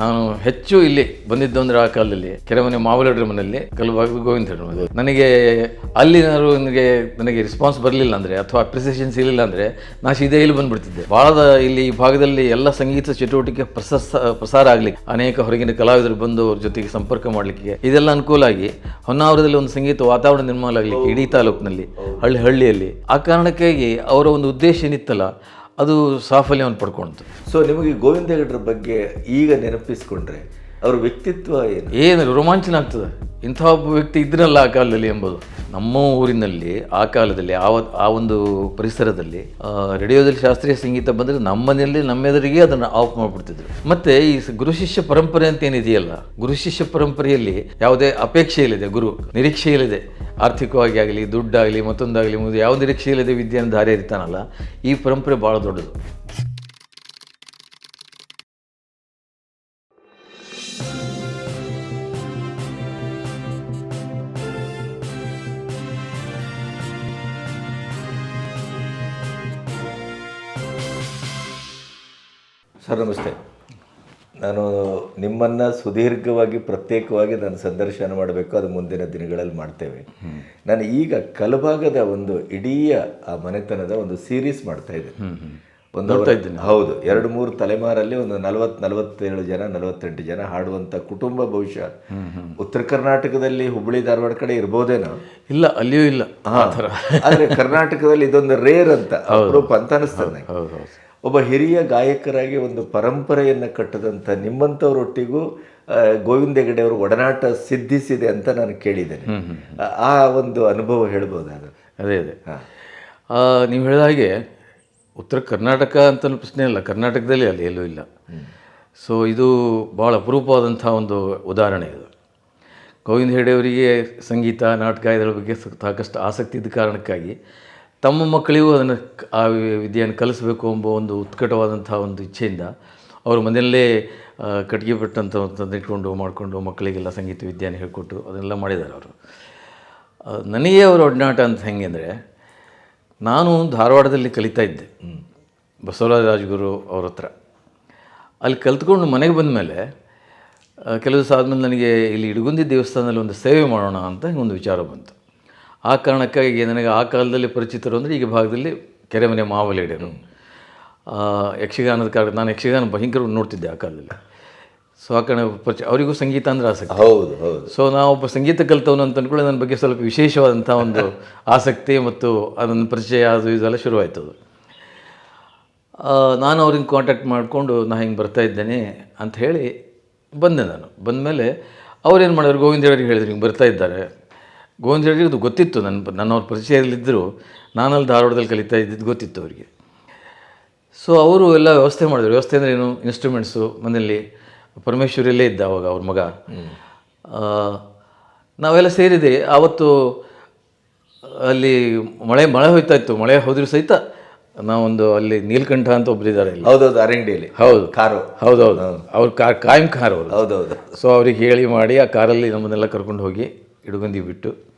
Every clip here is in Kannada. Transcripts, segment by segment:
ನಾನು ಹೆಚ್ಚು ಇಲ್ಲಿ ಬಂದಿದ್ದು ಅಂದ್ರೆ ಆ ಕಾಲದಲ್ಲಿ ಕೆರೆಮನೆ ಮಾವಲಡ್ರ ಮನೆಯಲ್ಲಿ ಕಲಬಾಗ ಗೋವಿಂದ ಮನೆ ನನಗೆ ಅಲ್ಲಿ ನನಗೆ ನನಗೆ ರೆಸ್ಪಾನ್ಸ್ ಬರಲಿಲ್ಲ ಅಂದರೆ ಅಥವಾ ಅಪ್ರಿಸಿಯೇಷನ್ ಸಿಗಲಿಲ್ಲ ಅಂದರೆ ನಾ ಸೀದಾ ಇಲ್ಲಿ ಬಂದ್ಬಿಡ್ತಿದ್ದೆ. ಭಾಳ ಇಲ್ಲಿ ಈ ಭಾಗದಲ್ಲಿ ಎಲ್ಲ ಸಂಗೀತ ಚಟುವಟಿಕೆ ಪ್ರಸಸ್ತ ಪ್ರಸಾರ ಆಗ್ಲಿಕ್ಕೆ, ಅನೇಕ ಹೊರಗಿನ ಕಲಾವಿದರು ಬಂದು ಅವ್ರ ಜೊತೆಗೆ ಸಂಪರ್ಕ ಮಾಡಲಿಕ್ಕೆ ಇದೆಲ್ಲ ಅನುಕೂಲ ಆಗಿ ಹೊನ್ನಾವರದಲ್ಲಿ ಒಂದು ಸಂಗೀತ ವಾತಾವರಣ ನಿರ್ಮಾಣ ಆಗಲಿಕ್ಕೆ ಇಡೀ ತಾಲೂಕಿನಲ್ಲಿ, ಹಳ್ಳಿ ಹಳ್ಳಿಯಲ್ಲಿ. ಆ ಕಾರಣಕ್ಕಾಗಿ ಅವರ ಒಂದು ಉದ್ದೇಶ ಏನಿತ್ತಲ್ಲ ಅದು ಸಾಫಲ್ಯವನ್ನು ಪಡ್ಕೊಳ್ತು ಸೊ ನಿಮಗೆ ಗೋವಿಂದ ಹೆಗಡ್ರ ಬಗ್ಗೆ ಈಗ ನೆನಪಿಸ್ಕೊಂಡ್ರೆ ಅವ್ರ ವ್ಯಕ್ತಿತ್ವ ಏನು? ಏನು ರೋಮಾಂಚನ ಆಗ್ತದೆ. ಇಂಥ ಒಬ್ಬ ವ್ಯಕ್ತಿ ಇದ್ರಲ್ಲ ಆ ಕಾಲದಲ್ಲಿ ಎಂಬುದು. ನಮ್ಮ ಊರಿನಲ್ಲಿ ಆ ಕಾಲದಲ್ಲಿ, ಆ ಆ ಒಂದು ಪರಿಸರದಲ್ಲಿ ರೇಡಿಯೋದಲ್ಲಿ ಶಾಸ್ತ್ರೀಯ ಸಂಗೀತ ಬಂದರೆ ನಮ್ಮ ಮನೆಯಲ್ಲಿ ನಮ್ಮೆದುರಿಗೆ ಅದನ್ನು ಆಫ್ ಮಾಡಿಬಿಡ್ತಿದ್ರು. ಮತ್ತು ಈ ಗುರು ಶಿಷ್ಯ ಪರಂಪರೆ ಅಂತ ಏನಿದೆಯಲ್ಲ, ಗುರು ಶಿಷ್ಯ ಪರಂಪರೆಯಲ್ಲಿ ಯಾವುದೇ ಅಪೇಕ್ಷೆ ಇಲ್ಲದೆ, ಗುರು ನಿರೀಕ್ಷೆ ಇಲ್ಲದೆ, ಆರ್ಥಿಕವಾಗಿ ಆಗಲಿ, ದುಡ್ಡಾಗಲಿ, ಮತ್ತೊಂದಾಗಲಿ ಮುಂದೆ ಯಾವ ನಿರೀಕ್ಷೆ ಇಲ್ಲದೆ ವಿದ್ಯೆಯನ್ನು ಧಾರೆ ಇರ್ತಾನಲ್ಲ ಈ ಪರಂಪರೆ ಭಾಳ ದೊಡ್ಡದು. ಸರ್ ನಮಸ್ತೆ. ನಾನು ನಿಮ್ಮನ್ನು ಸುದೀರ್ಘವಾಗಿ ಪ್ರತ್ಯೇಕವಾಗಿ ನಾನು ಸಂದರ್ಶನ ಮಾಡಬೇಕು. ಅದು ಮುಂದಿನ ದಿನಗಳಲ್ಲಿ ಮಾಡ್ತೇವೆ. ನಾನು ಈಗ ಕಲಭಾಗದ ಒಂದು ಇಡೀ ಆ ಮನೆತನದ ಒಂದು ಸೀರೀಸ್ ಮಾಡ್ತಾ ಇದ್ದೇನೆ. ಒಂದು ಹೌದು. ಎರಡು ಮೂರು ತಲೆಮಾರಲ್ಲಿ ಒಂದು ನಲವತ್ ನಲವತ್ತೇಳು ಜನ ನಲವತ್ತೆಂಟು ಜನ ಹಾಡುವಂಥ ಕುಟುಂಬ ಬಹುಶಃ ಉತ್ತರ ಕರ್ನಾಟಕದಲ್ಲಿ ಹುಬ್ಬಳ್ಳಿ ಧಾರವಾಡ ಕಡೆ ಇರ್ಬೋದೇನೋ? ಇಲ್ಲ ಅಲ್ಲಿಯೂ ಇಲ್ಲ. ಆದರೆ ಆದ್ರೆ ಕರ್ನಾಟಕದಲ್ಲಿ ಇದೊಂದು ರೇರ್ ಅಂತ. ಅಪರೂಪ ಅಂತ ಅನಿಸ್ತದೆ. ಒಬ್ಬ ಹಿರಿಯ ಗಾಯಕರಾಗಿ ಒಂದು ಪರಂಪರೆಯನ್ನು ಕಟ್ಟದಂಥ ನಿಮ್ಮಂಥವರೊಟ್ಟಿಗೂ ಗೋವಿಂದ ಹೆಗಡೆ ಅವರು ಒಡನಾಟ ಸಿದ್ಧಿಸಿದೆ ಅಂತ ನಾನು ಕೇಳಿದ್ದೇನೆ. ಆ- ಒಂದು ಅನುಭವ ಹೇಳ್ಬೋದಾದ? ಅದೇ ಅದೇ. ನೀವು ಹೇಳಿದ ಹಾಗೆ ಉತ್ತರ ಕರ್ನಾಟಕ ಅಂತ ಪ್ರಶ್ನೆ ಇಲ್ಲ. ಕರ್ನಾಟಕದಲ್ಲಿ ಅಲ್ಲಿ ಎಲ್ಲೂ ಇಲ್ಲ. ಸೊ ಇದು ಭಾಳ ಅಪರೂಪವಾದಂಥ ಒಂದು ಉದಾಹರಣೆ ಇದು. ಗೋವಿಂದ ಹೆಗಡೆಯವರಿಗೆ ಸಂಗೀತ ನಾಟಕ ಇದರ ಬಗ್ಗೆ ಸಾಕಷ್ಟು ಆಸಕ್ತಿ ಇದ್ದ ಕಾರಣಕ್ಕಾಗಿ ತಮ್ಮ ಮಕ್ಕಳಿಗೂ ಅದನ್ನು ಆ ವಿದ್ಯೆಯನ್ನು ಕಲಿಸಬೇಕು ಎಂಬ ಒಂದು ಉತ್ಕಟವಾದಂಥ ಒಂದು ಇಚ್ಛೆಯಿಂದ ಅವರು ಮನೆಯಲ್ಲೇ ಕಟ್ಟಿಗೆ ಪಟ್ಟಂಥ ತಂದಿಟ್ಕೊಂಡು ಮಾಡಿಕೊಂಡು ಮಕ್ಕಳಿಗೆಲ್ಲ ಸಂಗೀತ ವಿದ್ಯೆಯನ್ನು ಹೇಳಿಕೊಟ್ಟು ಅದನ್ನೆಲ್ಲ ಮಾಡಿದ್ದಾರೆ ಅವರು. ನನಗೆ ಅವರ ಒಡನಾಟ ಅಂತ ಹೆಂಗೆ ಅಂದರೆ, ನಾನು ಧಾರವಾಡದಲ್ಲಿ ಕಲಿತಾ ಇದ್ದೆ. ಬಸವರಾಜ ರಾಜಗುರು ಅವ್ರ ಹತ್ರ. ಅಲ್ಲಿ ಕಲ್ತ್ಕೊಂಡು ಮನೆಗೆ ಬಂದ ಮೇಲೆ ಕೆಲವು ದಿವಸ ಆದಮೇಲೆ ನನಗೆ ಇಲ್ಲಿ ಇಡಗುಂದಿ ದೇವಸ್ಥಾನದಲ್ಲಿ ಒಂದು ಸೇವೆ ಮಾಡೋಣ ಅಂತ ಒಂದು ವಿಚಾರ ಬಂತು. ಆ ಕಾರಣಕ್ಕಾಗಿ ನನಗೆ ಆ ಕಾಲದಲ್ಲಿ ಪರಿಚಿತರು ಅಂದರೆ ಈಗ ಭಾಗದಲ್ಲಿ ಕೆರೆಮನೆ ಮಾವಲೇಡರು ಯಕ್ಷಗಾನದ ಕಾರಣ ನಾನು ಯಕ್ಷಗಾನ ಭಯಂಕರ ನೋಡ್ತಿದ್ದೆ ಆ ಕಾಲದಲ್ಲಿ. ಸೊ ಆ ಕಾರಣ ಪರಿಚಯ ಅವರಿಗೂ ಸಂಗೀತ ಅಂದರೆ ಆಸಕ್ತಿ. ಹೌದು ಹೌದು. ಸೊ ನಾವು ಒಬ್ಬ ಸಂಗೀತ ಕಲಿತವನು ಅಂತ ಅಂದ್ಕೊಳ್ಳಿ ನನ್ನ ಬಗ್ಗೆ ಸ್ವಲ್ಪ ವಿಶೇಷವಾದಂಥ ಒಂದು ಆಸಕ್ತಿ ಮತ್ತು ಅದನ್ನು ಪರಿಚಯ ಅದು ಇದೆಲ್ಲ ಶುರುವಾಯ್ತು ಅದು. ನಾನು ಅವ್ರಿಗೆ ಕಾಂಟ್ಯಾಕ್ಟ್ ಮಾಡಿಕೊಂಡು ನಾ ಹಿಂಗೆ ಬರ್ತಾ ಇದ್ದೇನೆ ಅಂತ ಹೇಳಿ ಬಂದೆ ನಾನು. ಬಂದಮೇಲೆ ಅವ್ರೇನು ಮಾಡಿದ್ರು ಗೋವಿಂದ ಹೇಳಿದ್ರು ಹಿಂಗೆ ಬರ್ತಾ ಇದ್ದಾರೆ. ಗೋವಿಂದ ಅದು ಗೊತ್ತಿತ್ತು ನನ್ನ ನನ್ನವ್ರ ಪರಿಚಯದಲ್ಲಿದ್ದರು. ನಾನಲ್ಲಿ ಧಾರವಾಡದಲ್ಲಿ ಕಲಿತಾ ಇದ್ದಿದ್ದು ಗೊತ್ತಿತ್ತು ಅವರಿಗೆ. ಸೊ ಅವರು ಎಲ್ಲ ವ್ಯವಸ್ಥೆ ಮಾಡಿದ್ರು. ವ್ಯವಸ್ಥೆ ಅಂದರೆ ಏನು? ಇನ್ಸ್ಟ್ರೂಮೆಂಟ್ಸು ಮನೆಯಲ್ಲಿ. ಪರಮೇಶ್ವರಿಯಲ್ಲೇ ಇದ್ದ ಅವಾಗ ಅವ್ರ ಮಗ. ನಾವೆಲ್ಲ ಸೇರಿದೆ. ಆವತ್ತು ಅಲ್ಲಿ ಮಳೆ ಮಳೆ ಹೋಯ್ತಾ ಇತ್ತು. ಮಳೆ ಹೋದ್ರೂ ಸಹಿತ ನಾವೊಂದು ಅಲ್ಲಿ ನೀಲ್ಕಂಠ ಅಂತ ಒಬ್ಬರಿದ್ದಾರೆ ಇದ್ದಾರೆ ಹೌದೌದು ಅರಂಗಡಿಯಲ್ಲಿ ಹೌದು. ಕಾರು. ಹೌದೌದು. ಅವ್ರ ಕಾರ್ ಕಾಯಂ ಕಾರ್ ಅವರು ಹೌದೌದು. ಸೊ ಅವ್ರಿಗೆ ಹೇಳಿ ಮಾಡಿ ಆ ಕಾರಲ್ಲಿ ನಮ್ಮನ್ನೆಲ್ಲ ಕರ್ಕೊಂಡು ಹೋಗಿ ಇಡುಗಂದಿ ಬಿಟ್ಟು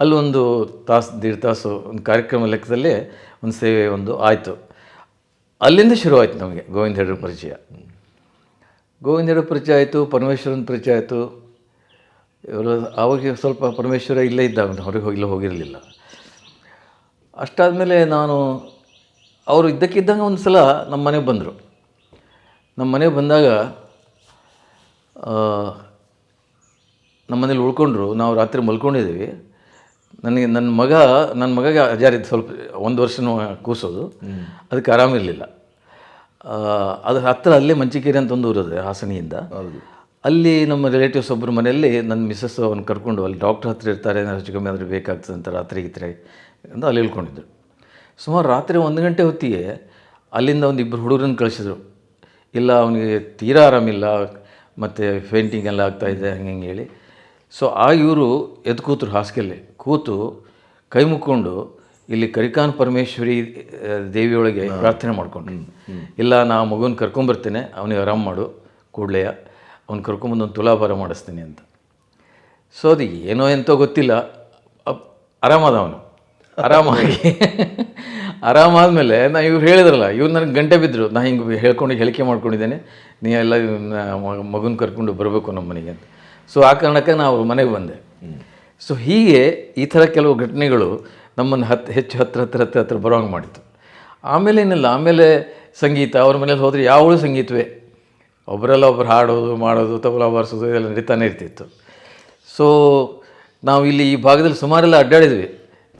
ಅಲ್ಲೊಂದು ತಾಸು, ದೀಡ್ ತಾಸು ಒಂದು ಕಾರ್ಯಕ್ರಮ ಲೆಕ್ಕದಲ್ಲಿ ಒಂದು ಸೇವೆ ಒಂದು ಆಯಿತು. ಅಲ್ಲಿಂದ ಶುರುವಾಯಿತು ನಮಗೆ ಗೋವಿಂದ ಹೆಡ್ರ ಪರಿಚಯ. ಗೋವಿಂದ ಹೆಡ್ರ ಪರಿಚಯ ಆಯಿತು, ಪರಮೇಶ್ವರನ ಪರಿಚಯ ಆಯಿತು. ಇವರು ಅವಾಗ ಸ್ವಲ್ಪ ಪರಮೇಶ್ವರ ಇಲ್ಲೇ ಇದ್ದ ಹೊರಗೆ ಹೋಗಿಲ್ಲ ಹೋಗಿರಲಿಲ್ಲ. ಅಷ್ಟಾದಮೇಲೆ ನಾನು ಅವರು ಇದ್ದಕ್ಕಿದ್ದಂಗೆ ಒಂದು ಸಲ ನಮ್ಮ ಮನೆಗೆ ಬಂದರು. ನಮ್ಮ ಮನೆಗೆ ಬಂದಾಗ ನಮ್ಮ ಮನೇಲಿ ಉಳ್ಕೊಂಡ್ರು. ನಾವು ರಾತ್ರಿ ಮಲ್ಕೊಂಡಿದ್ದೀವಿ. ನನಗೆ ನನ್ನ ಮಗ ನನ್ನ ಮಗಗೆ ಅಜಾರಿದ್ದು ಸ್ವಲ್ಪ ಒಂದು ವರ್ಷನೂ ಕೂಸೋದು. ಅದಕ್ಕೆ ಆರಾಮಿರಲಿಲ್ಲ ಅದ್ರ ಹತ್ತಿರ ಅಲ್ಲೇ ಮಂಚಿಕೇರಿ ಅಂತ ಒಂದು ಊರಿದೆ ಹಾಸನಿಯಿಂದ. ಅಲ್ಲಿ ನಮ್ಮ ರಿಲೇಟಿವ್ಸ್ ಒಬ್ಬರ ಮನೆಯಲ್ಲಿ ನನ್ನ ಮಿಸ್ಸಸ್ ಅವ್ನು ಕರ್ಕೊಂಡು ಅಲ್ಲಿ ಡಾಕ್ಟ್ರ್ ಹತ್ರ ಇರ್ತಾರೆ ಏನಾದ್ರು ಹೆಚ್ಚು ಕಮ್ಮಿ ಆದರೆ ಬೇಕಾಗ್ತದೆ ಅಂತ ರಾತ್ರಿ ಗಿತ್ರೆ ಅಂತ ಅಲ್ಲಿ ಇಳ್ಕೊಂಡಿದ್ರು ಸುಮಾರು ರಾತ್ರಿ ಒಂದು ಗಂಟೆ ಹೊತ್ತಿಗೆ ಅಲ್ಲಿಂದ ಒಂದು ಇಬ್ಬರು ಹುಡುಗರನ್ನ ಕಳಿಸಿದ್ರು. ಇಲ್ಲ ಅವನಿಗೆ ತೀರಾ ಆರಾಮಿಲ್ಲ ಮತ್ತು ಫೇಂಟಿಂಗ್ ಎಲ್ಲ ಆಗ್ತಾಯಿದೆ ಹಂಗೆ ಹಿಂಗೆ ಹೇಳಿ. ಸೊ ಆ ಇವರು ಎದ್ದು ಕೂತರು ಹಾಸಿಗೆಯಲ್ಲಿ. ಕೂತು ಕೈ ಮುಕ್ಕೊಂಡು ಇಲ್ಲಿ ಕರಿಕಾನ್ ಪರಮೇಶ್ವರಿ ದೇವಿಯೊಳಗೆ ಪ್ರಾರ್ಥನೆ ಮಾಡ್ಕೊಂಡು ಇಲ್ಲ ನಾ ಮಗುನ ಕರ್ಕೊಂಬರ್ತೇನೆ ಅವನಿಗೆ ಆರಾಮ್ ಮಾಡು ಕೂಡಲೇ ಅವ್ನು ಕರ್ಕೊಂಬಂದು ಒಂದು ತುಲಾಭಾರ ಮಾಡಿಸ್ತೀನಿ ಅಂತ. ಸೊ ಅದು ಏನೋ ಎಂತೋ ಗೊತ್ತಿಲ್ಲ ಅಪ್- ಆರಾಮದ ಅವನು ಆರಾಮಾಗಿ ಆರಾಮಾದಮೇಲೆ ನಾ ಇವ್ರು ಹೇಳಿದ್ರಲ್ಲ ಇವ್ರು ನನಗೆ ಗಂಟೆ ಬಿದ್ದರು ನಾ ಹಿಂಗೆ ಹೇಳ್ಕೊಂಡು ಹೇಳಿಕೆ ಮಾಡ್ಕೊಂಡಿದ್ದೇನೆ ನೀ ಎಲ್ಲ ಮಗನ ಕರ್ಕೊಂಡು ಬರಬೇಕು ನಮ್ಮ ಮನೆಗೆ ಅಂತ. ಸೊ ಆ ಕಾರಣಕ್ಕೆ ನಾನು ಅವ್ರ ಮನೆಗೆ ಬಂದೆ. ಸೊ ಹೀಗೆ ಈ ಥರ ಕೆಲವು ಘಟನೆಗಳು ನಮ್ಮನ್ನು ಹತ್ತು ಹೆಚ್ಚು ಹತ್ತಿರ ಹತ್ತಿರ ಹತ್ತಿರ ಹತ್ತಿರ ಬರೋಂಗೆ ಮಾಡಿತ್ತು. ಆಮೇಲೆ ಏನಿಲ್ಲ ಆಮೇಲೆ ಸಂಗೀತ ಅವ್ರ ಮನೇಲಿ ಹೋದರೆ ಯಾವಳು ಸಂಗೀತವೇ. ಒಬ್ಬರೆಲ್ಲ ಒಬ್ಬರು ಹಾಡೋದು ಮಾಡೋದು ತಬಲ ಬಾರಿಸೋದು ಎಲ್ಲ ನಡೀತಾನೆ ಇರ್ತಿತ್ತು. ಸೊ ನಾವು ಇಲ್ಲಿ ಈ ಭಾಗದಲ್ಲಿ ಸುಮಾರೆಲ್ಲ ಅಡ್ಡಾಡಿದ್ವಿ.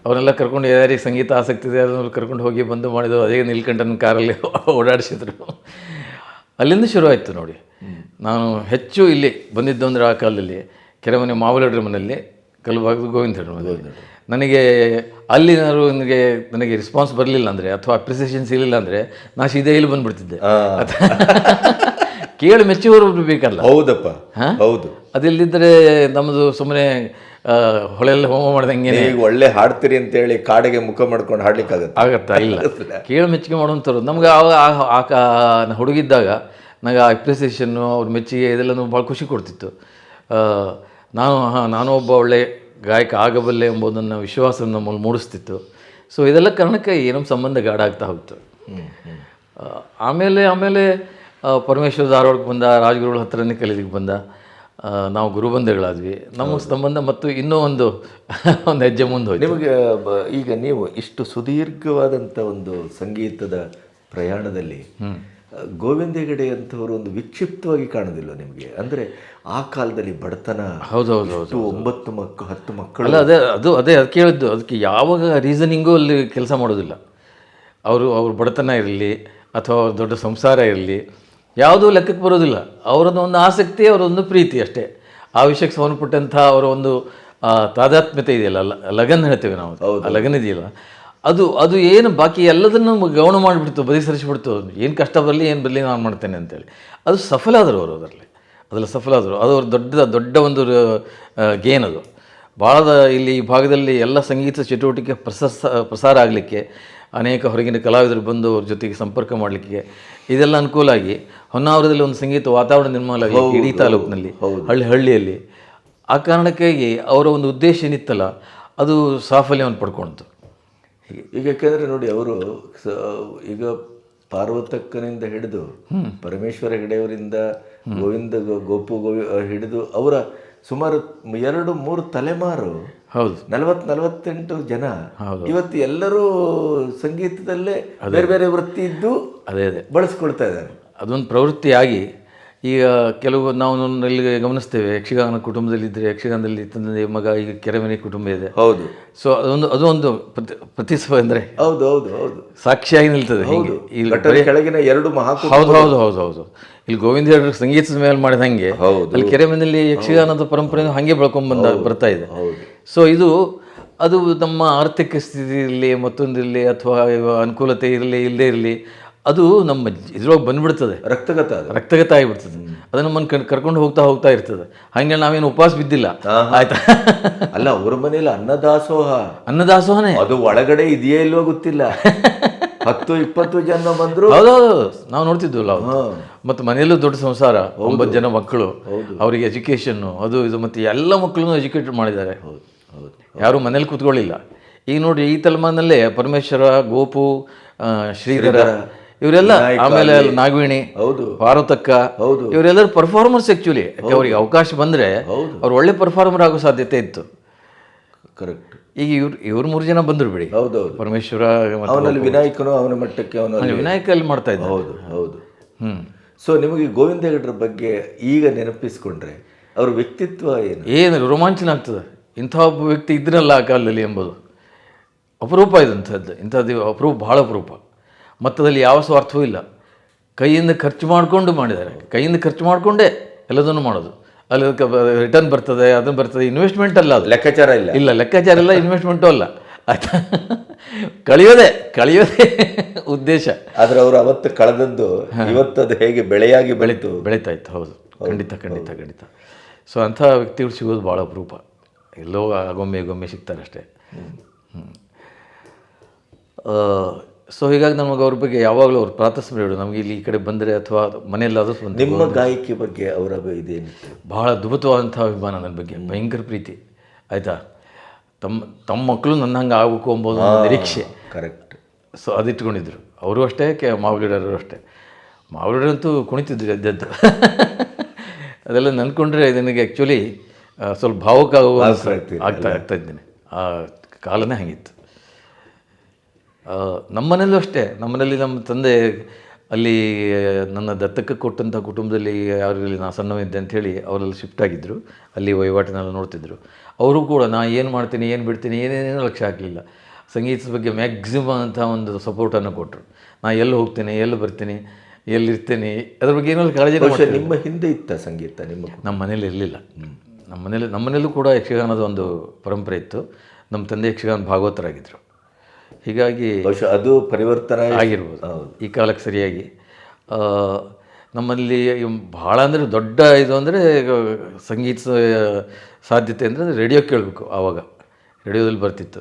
ಅವರೆಲ್ಲ ಕರ್ಕೊಂಡು ಯಾರಿಗೆ ಸಂಗೀತ ಆಸಕ್ತಿ ಇದೆ ಅದನ್ನು ಕರ್ಕೊಂಡು ಹೋಗಿ ಬಂದು ಮಾಡಿದ್ರು. ಅದೇ ನೀಲ್ಕಂಠನ ಕಾರಲ್ಲಿ ಓಡಾಡಿಸಿದ್ರು. ಅಲ್ಲಿಂದ ಶುರುವಾಯಿತು ನೋಡಿ. ನಾನು ಹೆಚ್ಚು ಇಲ್ಲಿ ಬಂದಿದ್ದು ಅಂದರೆ ಆ ಕಾಲದಲ್ಲಿ ಕೆರೆಮನೆ ಮಾವಲಡ್ರ ಮನೆಯಲ್ಲಿ ಕಲ್ಬಾಗದ ಗೋವಿಂದ ಹೆಡ್ರ ನನಗೆ ಅಲ್ಲಿ ನಾನು ನನಗೆ ನನಗೆ ರೆಸ್ಪಾನ್ಸ್ ಬರಲಿಲ್ಲ ಅಂದರೆ ಅಥವಾ ಅಪ್ರಿಸಿಯೇಷನ್ ಸಿಗಲಿಲ್ಲ ಅಂದರೆ ನಾ ಸೀದಾ ಇಲ್ಲಿ ಬಂದುಬಿಡ್ತಿದ್ದೆ. ಕೇಳಿ ಮೆಚ್ಚುವರು ಬೇಕಲ್ಲ. ಹೌದಪ್ಪ. ಹೌದು. ಅದಿಲ್ಲದಿದ್ದರೆ ನಮ್ಮದು ಸುಮ್ಮನೆ ಹೊಳೆಯಲ್ಲಿ ಹೋಮ ಮಾಡ್ದಂಗೆ ಈಗ ಒಳ್ಳೆ ಹಾಡ್ತೀರಿ ಅಂತ ಹೇಳಿ ಕಾಡಿಗೆ ಮುಖ ಮಾಡ್ಕೊಂಡು ಹಾಡ್ಲಿಕ್ಕಾಗತ್ತೆ? ಆಗತ್ತಾ? ಇಲ್ಲ. ಕೇಳಿ ಮೆಚ್ಚುಗೆ ಮಾಡುವಂಥವ್ರು ನಮ್ಗೆ ಆ ಆ- ಹುಡುಗಿದ್ದಾಗ ನನಗೆ ಆ ಅಪ್ರಿಸಿಯೇಷನ್ನು ಅವ್ರ ಮೆಚ್ಚುಗೆ ಇದೆಲ್ಲನೂ ಭಾಳ ಖುಷಿ ಕೊಡ್ತಿತ್ತು. ನಾನು ಹಾಂ ನಾನು ಒಬ್ಬ ಒಳ್ಳೆ ಗಾಯಕ ಆಗಬಲ್ಲೆ ಎಂಬುದನ್ನು ವಿಶ್ವಾಸ ನಮ್ಮಲ್ಲಿ ಮೂಡಿಸ್ತಿತ್ತು. ಸೊ ಇದೆಲ್ಲ ಕಾರಣಕ್ಕೆ ಏನೋ ಸಂಬಂಧ ಗಾಢ ಆಗ್ತಾ ಹೋಗ್ತು ಆಮೇಲೆ ಆಮೇಲೆ ಪರಮೇಶ್ವರ ಧಾರವಾಡಕ್ಕೆ ಬಂದ ರಾಜಗುರುಗಳ ಹತ್ರನೇ ಕಲೀಲಿಕ್ಕೆ ಬಂದ ನಾವು ಗುರುಬಂಧಗಳಾದ್ವಿ ನಮ್ಮ ಸಂಬಂಧ ಮತ್ತು ಇನ್ನೂ ಒಂದು ಒಂದು ಹೆಜ್ಜೆ ಮುಂದೆ ಹೋಯ್ತು. ನಿಮಗೆ ಈಗ ನೀವು ಇಷ್ಟು ಸುದೀರ್ಘವಾದಂಥ ಒಂದು ಸಂಗೀತದ ಪ್ರಯಾಣದಲ್ಲಿ ಗೋವಿಂದ ಹೆಗಡೆ ಅಂಥವ್ರು ಒಂದು ವಿಕ್ಷಿಪ್ತವಾಗಿ ಕಾಣೋದಿಲ್ಲ ನಿಮಗೆ. ಅಂದರೆ ಆ ಕಾಲದಲ್ಲಿ ಬಡತನ ಹೌದು ಹೌದು ಹೌದು ಒಂಬತ್ತು ಮಕ್ಕಳು ಹತ್ತು ಮಕ್ಕಳು. ಅಲ್ಲ ಅದೇ ಅದು ಅದೇ ಅದು ಕೇಳಿದ್ದು ಅದಕ್ಕೆ ಯಾವಾಗ ರೀಸನಿಂಗು ಅಲ್ಲಿ ಕೆಲಸ ಮಾಡೋದಿಲ್ಲ. ಅವರು ಅವ್ರ ಬಡತನ ಇರಲಿ ಅಥವಾ ಅವ್ರ ದೊಡ್ಡ ಸಂಸಾರ ಇರಲಿ ಯಾವುದೂ ಲೆಕ್ಕಕ್ಕೆ ಬರೋದಿಲ್ಲ. ಅವರೊಂದು ಒಂದು ಆಸಕ್ತಿ ಅವರೊಂದು ಪ್ರೀತಿ ಅಷ್ಟೇ. ಆ ವಿಷಯಕ್ಕೆ ಸಂಬಂಧಪಟ್ಟಂಥ ಅವರ ಒಂದು ತಾದಾತ್ಮ್ಯತೆ ಇದೆಯಲ್ಲ ಲ- ಲಗನ್ ಹೇಳ್ತೇವೆ ನಾವು. ಲಗನ್ ಇದೆಯಲ್ಲ. ಅದು ಅದು ಏನು ಬಾಕಿ ಎಲ್ಲದನ್ನು ಗೌಣ ಮಾಡಿಬಿಡ್ತು ಬದಿಸರಿಸಿಬಿಡ್ತು. ಏನು ಕಷ್ಟ ಬರಲಿ ಏನು ಬರಲಿ ನಾನು ಮಾಡ್ತೇನೆ ಅಂತೇಳಿ. ಅದು ಸಫಲ ಆದರು ಅವರು ಅದರಲ್ಲಿ. ಅದರಲ್ಲಿ ಸಫಲ ಆದರು ಅದು ಅವ್ರ ದೊಡ್ಡ ದೊಡ್ಡ ಒಂದು ಗೇನ್ ಅದು. ಭಾಳ ಇಲ್ಲಿ ಈ ಭಾಗದಲ್ಲಿ ಎಲ್ಲ ಸಂಗೀತ ಚಟುವಟಿಕೆ ಪ್ರಸಸ್ ಪ್ರಸಾರ ಆಗಲಿಕ್ಕೆ ಅನೇಕ ಹೊರಗಿನ ಕಲಾವಿದರು ಬಂದು ಅವ್ರ ಜೊತೆಗೆ ಸಂಪರ್ಕ ಮಾಡಲಿಕ್ಕೆ ಇದೆಲ್ಲ ಅನುಕೂಲ ಆಗಿ ಹೊನ್ನಾವರದಲ್ಲಿ ಒಂದು ಸಂಗೀತ ವಾತಾವರಣ ನಿರ್ಮಾಣ ಆಗಿ ಇಡೀ ತಾಲೂಕಿನಲ್ಲಿ ಹಳ್ಳಿ ಹಳ್ಳಿಯಲ್ಲಿ. ಆ ಕಾರಣಕ್ಕಾಗಿ ಅವರ ಒಂದು ಉದ್ದೇಶ ಏನಿತ್ತಲ್ಲ ಅದು ಸಾಫಲ್ಯವನ್ನು ಪಡ್ಕೊಳ್ತು ಈಗ ಯಾಕೆಂದರೆ ನೋಡಿ ಅವರು ಈಗ ಪಾರ್ವತಕ್ಕನಿಂದ ಹಿಡಿದು ಪರಮೇಶ್ವರ ಹೆಗಡೆಯವರಿಂದ ಗೋವಿಂದ ಗೋಪು ಗೋವಿ ಹಿಡಿದು ಅವರ ಸುಮಾರು ಎರಡು ಮೂರು ತಲೆಮಾರು ಹೌದು. ನಲವತ್ ನಲವತ್ತೆಂಟು ಜನ ಇವತ್ತು ಎಲ್ಲರೂ ಸಂಗೀತದಲ್ಲೇ ಬೇರೆ ಬೇರೆ ವೃತ್ತಿ ಇದ್ದು ಅದೇ ಅದೇ. ಬಳಸ್ಕೊಳ್ತಾ ಇದ್ದಾರೆ. ಅದೊಂದು ಪ್ರವೃತ್ತಿಯಾಗಿ ಈಗ ಕೆಲವು ನಾವು ಇಲ್ಲಿ ಗಮನಿಸ್ತೇವೆ. ಯಕ್ಷಗಾನ ಕುಟುಂಬದಲ್ಲಿದ್ದರೆ ಯಕ್ಷಗಾನದಲ್ಲಿ ತಂದೆ ಮಗ ಈಗ ಕೆರೆಮನೆ ಕುಟುಂಬ ಇದೆ. ಹೌದು. ಸೊ ಅದೊಂದು ಅದು ಒಂದು ಪ್ರತಿ ಪ್ರತಿಸ್ಪ ಅಂದರೆ ಹೌದು ಹೌದು ಹೌದು. ಸಾಕ್ಷಿಯಾಗಿ ನಿಲ್ತದೆ ಇಲ್ಲಿ ಕೆಳಗಿನ ಎರಡು ಮಹಾಕು ಹೌದು ಹೌದು ಹೌದು ಹೌದು. ಇಲ್ಲಿ ಗೋವಿಂದ ಹೇಳಿ ಸಂಗೀತದ ಮೇಲೆ ಮಾಡಿದ ಹಂಗೆ. ಹೌದು. ಅಲ್ಲಿ ಕೆರೆಮನೆಯಲ್ಲಿ ಯಕ್ಷಗಾನದ ಪರಂಪರೆ ಹಂಗೆ ಬೆಳ್ಕೊಂಡ್ ಬಂದ ಬರ್ತಾ ಇದೆ. ಸೊ ಇದು ಅದು ನಮ್ಮ ಆರ್ಥಿಕ ಸ್ಥಿತಿ ಇರಲಿ ಮತ್ತೊಂದಿರಲಿ ಅಥವಾ ಅನುಕೂಲತೆ ಇರಲಿ ಇಲ್ಲದೇ ಇರಲಿ ಅದು ನಮ್ಮ ಇದ್ರೊಳಗೆ ಬಂದ್ಬಿಡ್ತದೆ. ರಕ್ತಗತ ರಕ್ತಗತ ಆಗಿಬಿಡ್ತದೆ. ಅದು ನಮ್ಮನ್ನು ಕಣ್ ಕರ್ಕೊಂಡು ಹೋಗ್ತಾ ಹೋಗ್ತಾ ಇರ್ತದೆ. ಹಂಗೆ ನಾವೇನು ಉಪವಾಸ ಬಿದ್ದಿಲ್ಲ. ಆಯ್ತಾ? ಅಲ್ಲ ಅವ್ರ ಮನೇಲಿ ಅನ್ನದಾಸೋಹ. ಅನ್ನದಾಸೋಹನೇ. ಅದು ಒಳಗಡೆ ಇದೆಯೇ ಇಲ್ವೋ ಗೊತ್ತಿಲ್ಲ. ಹತ್ತು ಇಪ್ಪತ್ತು ಜನ ಬಂದ್ರು. ಹೌದೌದು. ನಾವು ನೋಡ್ತಿದ್ವಲ್ಲ. ಮತ್ತು ಮನೆಯಲ್ಲೂ ದೊಡ್ಡ ಸಂಸಾರ. ಒಂಬತ್ತು ಜನ ಮಕ್ಕಳು. ಅವರಿಗೆ ಎಜುಕೇಷನ್ನು ಅದು ಇದು ಮತ್ತು ಎಲ್ಲ ಮಕ್ಕಳನ್ನು ಎಜುಕೇಟ್ ಮಾಡಿದ್ದಾರೆ. ಯಾರು ಮನೇಲಿ ಕೂತ್ಕೊಳ್ಳಿಲ್ಲ. ಈಗ ನೋಡಿ ಈ ತಲೆಮಾರಿನಲ್ಲೇ ಪರಮೇಶ್ವರ ಗೋಪು ಶ್ರೀಧರ. ಇವರೆಲ್ಲ ಆಮೇಲೆ ನಾಗವೇಣಿ ಹೌದು. ಪಾರ್ವತಕ್ಕ ಹೌದು. ಇವರೆಲ್ಲರೂ ಪರ್ಫಾರ್ಮರ್ಸ್ ಆ್ಯಕ್ಚುಲಿ ಅವರಿಗೆ ಅವಕಾಶ ಬಂದರೆ ಅವ್ರು ಒಳ್ಳೆ ಪರ್ಫಾರ್ಮರ್ ಆಗೋ ಸಾಧ್ಯತೆ ಇತ್ತು. ಕರೆಕ್ಟ್ ಈಗ ಇವ್ರು ಇವ್ರು ಮೂರು ಜನ ಬಂದರು ಬಿಡಿ. ಹೌದು ಪರಮೇಶ್ವರ ಮತ್ತು ಅವನಲ್ಲಿ ವಿನಾಯಕನು ಅವನ ಮಟ್ಟಕ್ಕೆ ಅವನಲ್ಲಿ ವಿನಾಯಕ ಅಲ್ಲಿ ಮಾಡ್ತಾ ಇದ್ದ ಹೌದು ಹೌದು. ಹ್ಞೂ ಸೊ ನಿಮಗೆ ಗೋವಿಂದ ಹೆಗಡ್ರ ಬಗ್ಗೆ ಈಗ ನೆನಪಿಸ್ಕೊಂಡ್ರೆ ಅವ್ರ ವ್ಯಕ್ತಿತ್ವ ಏನು? ಏನು ರೋಮಾಂಚನ ಆಗ್ತದೆ. ಇಂಥ ಒಬ್ಬ ವ್ಯಕ್ತಿ ಇದ್ರಲ್ಲ ಆ ಕಾಲದಲ್ಲಿ ಎಂಬುದು. ಅಪರೂಪ ಇದಂಥದ್ದು ಇಂಥದ್ದು ಅಪರೂಪ ಭಾಳ ಅಪರೂಪ. ಮತ್ತದಲ್ಲಿ ಯಾವ ಸ್ವಾರ್ಥವೂ ಇಲ್ಲ. ಕೈಯಿಂದ ಖರ್ಚು ಮಾಡಿಕೊಂಡು ಮಾಡಿದ್ದಾರೆ. ಕೈಯಿಂದ ಖರ್ಚು ಮಾಡಿಕೊಂಡೇ ಎಲ್ಲದನ್ನು ಮಾಡೋದು. ಅಲ್ಲಿ ರಿಟರ್ನ್ ಬರ್ತದೆ ಅದನ್ನು ಬರ್ತದೆ ಇನ್ವೆಸ್ಟ್ಮೆಂಟ್ ಅಲ್ಲ ಅದು. ಲೆಕ್ಕಾಚಾರ ಇಲ್ಲ. ಇಲ್ಲ ಲೆಕ್ಕಾಚಾರ ಇಲ್ಲ ಇನ್ವೆಸ್ಟ್ಮೆಂಟು ಅಲ್ಲ. ಆಯ್ತಾ? ಕಳೆಯೋದೇ ಕಳಿಯೋದೇ ಉದ್ದೇಶ. ಆದರೆ ಅವರು ಅವತ್ತು ಕಳೆದದ್ದು ಇವತ್ತು ಅದು ಹೇಗೆ ಬೆಳೆಯಾಗಿ ಬೆಳೀತು ಬೆಳೀತಾ ಇತ್ತು ಹೌದು. ಖಂಡಿತ ಖಂಡಿತ ಖಂಡಿತ. ಸೊ ಅಂಥ ವ್ಯಕ್ತಿಗಳು ಸಿಗೋದು ಭಾಳ ಅಪರೂಪ. ಎಲ್ಲೋ ಆಗೊಮ್ಮೆ ಗೊಮ್ಮೆ ಸಿಗ್ತಾರೆ ಅಷ್ಟೇ ಸೊ ಹೀಗಾಗಿ ನಮಗೆ ಅವ್ರ ಬಗ್ಗೆ ಯಾವಾಗಲೂ ಅವ್ರು ಪ್ರಾರ್ಥಿಸ್ಬಿಡಿ ಹೇಳು ನಮಗೆ ಇಲ್ಲಿ ಈ ಕಡೆ ಬಂದರೆ ಅಥವಾ ಮನೆಯಲ್ಲಾದರೂ ನಿಮ್ಮ ಗಾಯಕಿ ಬಗ್ಗೆ ಅವರ ಇದೇನು ಭಾಳ ಅದ್ಭುತವಾದಂಥ ಅಭಿಮಾನ ನನ್ನ ಬಗ್ಗೆ. ಭಯಂಕರ ಪ್ರೀತಿ. ಆಯಿತಾ? ತಮ್ಮ ತಮ್ಮ ಮಕ್ಕಳು ನನ್ನ ಹಂಗೆ ಆಗಬೇಕು ಅಂಬೋದು ಒಂದು ನಿರೀಕ್ಷೆ. ಕರೆಕ್ಟ್ ಸೊ ಅದಿಟ್ಕೊಂಡಿದ್ರು. ಅವರು ಅಷ್ಟೇ ಕೆ ಮಾವಗಿಡರು ಅಷ್ಟೇ. ಮಾವಗಿಡರಂತೂ ಕುಣಿತಿದ್ರು ಎದ್ದೆದ್ದು. ಅದೆಲ್ಲ ನೆನ್ಕೊಂಡ್ರೆ ನನಗೆ ಆ್ಯಕ್ಚುಲಿ ಸ್ವಲ್ಪ ಭಾವುಕ ಆಗ್ತಾ ಆಗ್ತಾ ಇದ್ದೀನಿ. ಆ ಕಾಲನೇ ಹಂಗಿತ್ತು. ಆ, ನಮ್ಮನೇಲೂ ಅಷ್ಟೇ. ನಮ್ಮನೇಲಿ ನಮ್ಮ ತಂದೆ ಅಲ್ಲಿ ನನ್ನ ದತ್ತಕ್ಕೆ ಕೊಟ್ಟಂಥ ಕುಟುಂಬದಲ್ಲಿ ಯಾರು ನಾನು ನಾ ಸಣ್ಣವಿದ್ದೆ ಅಂಥೇಳಿ ಅವರಲ್ಲಿ ಶಿಫ್ಟ್ ಆಗಿದ್ದರು ಅಲ್ಲಿ ವಹಿವಾಟಿನೆಲ್ಲ ನೋಡ್ತಿದ್ರು. ಅವರು ಕೂಡ ನಾನು ಏನು ಮಾಡ್ತೀನಿ ಏನು ಬಿಡ್ತೀನಿ ಏನೇನೇನು ಲಕ್ಷ್ಯ ಹಾಕಲಿಲ್ಲ. ಸಂಗೀತದ ಬಗ್ಗೆ ಮ್ಯಾಕ್ಸಿಮಮ್ ಅಂತ ಒಂದು ಸಪೋರ್ಟನ್ನು ಕೊಟ್ಟರು ನಾ ಎಲ್ಲಿ ಹೋಗ್ತೀನಿ ಎಲ್ಲಿ ಬರ್ತೀನಿ ಎಲ್ಲಿರ್ತೀನಿ ಅದ್ರ ಬಗ್ಗೆ ಏನೋ ಕಾಳಜಿ ನಿಮ್ಮ ಹಿಂದೆ ಇತ್ತ ಸಂಗೀತ ನಿಮ್ಮ ನಮ್ಮ ಮನೇಲಿ ಇರಲಿಲ್ಲ. ನಮ್ಮ ಮನೇಲಿ ನಮ್ಮ ಮನೇಲೂ ಕೂಡ ಯಕ್ಷಗಾನದ ಒಂದು ಪರಂಪರೆ ಇತ್ತು. ನಮ್ಮ ತಂದೆ ಯಕ್ಷಗಾನ ಭಾಗವತರಾಗಿದ್ದರು ಹೀಗಾಗಿ ಬಹುಶಃ ಅದು ಪರಿವರ್ತನೆ ಆಗಿರ್ಬೋದು. ಈ ಕಾಲಕ್ಕೆ ಸರಿಯಾಗಿ. ನಮ್ಮಲ್ಲಿ ಭಾಳ ಅಂದರೆ ದೊಡ್ಡ ಇದು ಅಂದರೆ ಸಂಗೀತ ಸಾಧ್ಯತೆ ಅಂದರೆ ರೇಡಿಯೋ ಕೇಳಬೇಕು ಆವಾಗ. ರೇಡಿಯೋದಲ್ಲಿ ಬರ್ತಿತ್ತು.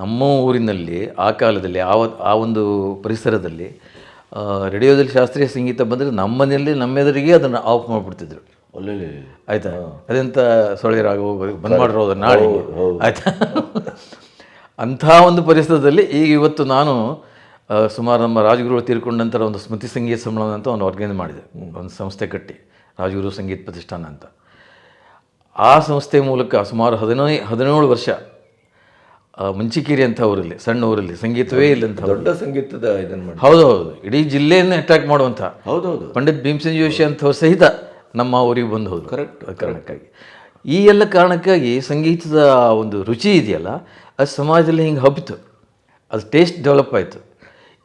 ನಮ್ಮ ಊರಿನಲ್ಲಿ ಆ ಕಾಲದಲ್ಲಿ ಆ ಆ ಒಂದು ಪರಿಸರದಲ್ಲಿ ರೇಡಿಯೋದಲ್ಲಿ ಶಾಸ್ತ್ರೀಯ ಸಂಗೀತ ಬಂದರೆ ನಮ್ಮ ಮನೆಯಲ್ಲಿ ನಮ್ಮೆದುರಿಗೆ ಅದನ್ನು ಆಫ್ ಮಾಡಿಬಿಡ್ತಿದ್ರು. ಒಳ್ಳೆ ಆಯಿತಾ? ಅದೆಂತ ಸೊಳ್ಳೆ ರಾಗ ಹೋಗೋದು? ಬಂದ್ ಮಾಡಿರೋದು ನಾಳೆ ಆಯ್ತಾ? ಅಂಥ ಒಂದು ಪರಿಸರದಲ್ಲಿ ಈಗ ಇವತ್ತು ನಾನು ಸುಮಾರು ನಮ್ಮ ರಾಜಗುರುಗಳು ತೀರ್ಕೊಂಡ ನಂತರ ಒಂದು ಸ್ಮೃತಿ ಸಂಗೀತ ಸಮ್ಮೇಳನ ಅಂತ ಒಂದು ಆರ್ಗನೈಸ್ ಮಾಡಿದೆ. ಒಂದು ಸಂಸ್ಥೆ ಕಟ್ಟಿ ರಾಜಗುರು ಸಂಗೀತ ಪ್ರತಿಷ್ಠಾನ ಅಂತ. ಆ ಸಂಸ್ಥೆ ಮೂಲಕ ಸುಮಾರು ಹದಿನೈ ಹದಿನೇಳು ವರ್ಷ ಮಂಚಿಕೇರಿ ಅಂತ ಊರಲ್ಲಿ ಸಣ್ಣ ಊರಲ್ಲಿ ಸಂಗೀತವೇ ಇಲ್ಲಂತ ದೊಡ್ಡ ಸಂಗೀತದ ಇದನ್ನು ಮಾಡಿ ಹೌದು ಹೌದು ಇಡೀ ಜಿಲ್ಲೆಯನ್ನು ಅಟ್ಯಾಕ್ ಮಾಡುವಂಥ ಹೌದೌದು. ಪಂಡಿತ್ ಭೀಮಸೇನ್ ಜೋಶಿ ಅಂಥವ್ರು ಸಹಿತ ನಮ್ಮ ಊರಿಗೆ ಬಂದು ಹೌದು ಕರೆಕ್ಟ್ ಕಾರಣಕ್ಕಾಗಿ. ಈ ಎಲ್ಲ ಕಾರಣಕ್ಕಾಗಿ ಸಂಗೀತದ ಒಂದು ರುಚಿ ಇದೆಯಲ್ಲ ಅದು ಸಮಾಜದಲ್ಲಿ ಹಿಂಗೆ ಹಬ್ಬಿತು ಅದು ಟೇಸ್ಟ್ ಡೆವಲಪ್ ಆಯಿತು.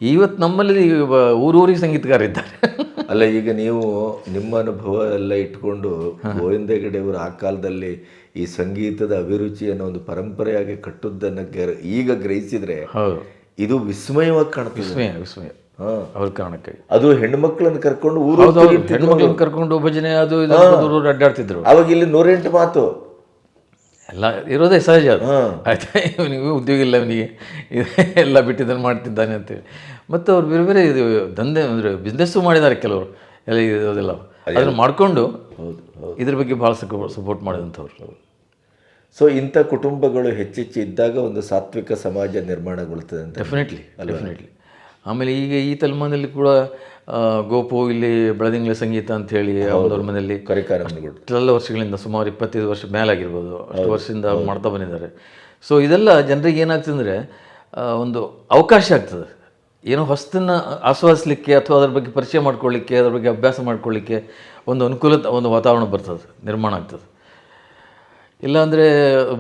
ಇವತ್ತು ನಮ್ಮಲ್ಲಿ ಊರೂರಿಗೆ ಸಂಗೀತಗಾರ ಇದ್ದಾರೆ. ಅಲ್ಲ ಈಗ ನೀವು ನಿಮ್ಮ ಅನುಭವ ಎಲ್ಲ ಇಟ್ಕೊಂಡು ಗೋವಿಂದ ಹೆಗಡೆಯವರು ಆ ಕಾಲದಲ್ಲಿ ಈ ಸಂಗೀತದ ಅಭಿರುಚಿಯನ್ನು ಒಂದು ಪರಂಪರೆಯಾಗಿ ಕಟ್ಟುದನ್ನು ಈಗ ಗ್ರಹಿಸಿದ್ರೆ ಇದು ವಿಸ್ಮಯವಾಗಿ ಕಾಣ್ತದೆ. ವಿಸ್ಮಯ ವಿಸ್ಮಯ. ಅವ್ರ ಕಾರಣಕ್ಕೆ. ಅದು ಹೆಣ್ಮಕ್ಳನ್ನ ಕರ್ಕೊಂಡು ಊರು ಹೆಣ್ಮಕ್ಳನ್ನ ಕರ್ಕೊಂಡು ಭಜನೆ ಅದು ಇದು ಅಡ್ಡಾಡ್ತಿದ್ರು. ಅವಾಗ ಇಲ್ಲಿ ನೂರೆಂಟು ಮಾತು. ಎಲ್ಲ ಇರೋದೇ ಸಹಜ ಅದು. ಆಯ್ತಾ? ಇವನಿಗೆ ಉದ್ಯೋಗ ಇಲ್ಲ ಅವನಿಗೆ. ಎಲ್ಲ ಬಿಟ್ಟಿದ್ದನ್ನು ಮಾಡ್ತಿದ್ದಾನೆ ಅಂತೇಳಿ. ಮತ್ತು ಅವ್ರು ಬೇರೆ ಬೇರೆ ಇದು ದಂಧೆ ಅಂದರೆ ಬಿಸ್ನೆಸ್ಸು ಮಾಡಿದ್ದಾರೆ ಕೆಲವರು. ಎಲ್ಲ ಇದೆಲ್ಲ ಅದನ್ನು ಮಾಡಿಕೊಂಡು ಇದ್ರ ಬಗ್ಗೆ ಭಾಳ ಸಪೋರ್ಟ್ ಮಾಡಿದಂಥವ್ರು. ಸೊ ಇಂಥ ಕುಟುಂಬಗಳು ಹೆಚ್ಚೆಚ್ಚು ಇದ್ದಾಗ ಒಂದು ಸಾತ್ವಿಕ ಸಮಾಜ ನಿರ್ಮಾಣಗೊಳ್ತದೆ ಅಂತ ಡೆಫಿನೆಟ್ಲಿ ಡೆಫಿನೆಟ್ಲಿ ಆಮೇಲೆ ಈಗ ಈ ತಲೆಮಾರಿನಲ್ಲಿ ಕೂಡ ಗೋಪು ಇಲ್ಲಿ ಬೆಳದಿಂಗ್ಲ ಸಂಗೀತ ಅಂತ ಹೇಳಿ ಅವ್ರ ಮನೆಯಲ್ಲಿ ಇಷ್ಟೆಲ್ಲ ವರ್ಷಗಳಿಂದ ಸುಮಾರು ಇಪ್ಪತ್ತೈದು ವರ್ಷ ಮೇಲಾಗಿರ್ಬೋದು. ಅಷ್ಟು ವರ್ಷದಿಂದ ಮಾಡ್ತಾ ಬಂದಿದ್ದಾರೆ. ಸೊ ಇದೆಲ್ಲ ಜನರಿಗೆ ಏನಾಗ್ತದೆ ಅಂದರೆ ಒಂದು ಅವಕಾಶ ಆಗ್ತದೆ. ಏನೋ ಹೊಸ್ತನ್ನು ಆಸ್ವಾದಿಸಲಿಕ್ಕೆ ಅಥವಾ ಅದ್ರ ಬಗ್ಗೆ ಪರಿಚಯ ಮಾಡ್ಕೊಳ್ಳಿಕ್ಕೆ ಅದ್ರ ಬಗ್ಗೆ ಅಭ್ಯಾಸ ಮಾಡ್ಕೊಳ್ಳಿಕ್ಕೆ ಒಂದು ಅನುಕೂಲ ಒಂದು ವಾತಾವರಣ ಬರ್ತದೆ ನಿರ್ಮಾಣ ಆಗ್ತದೆ. ಇಲ್ಲಾಂದರೆ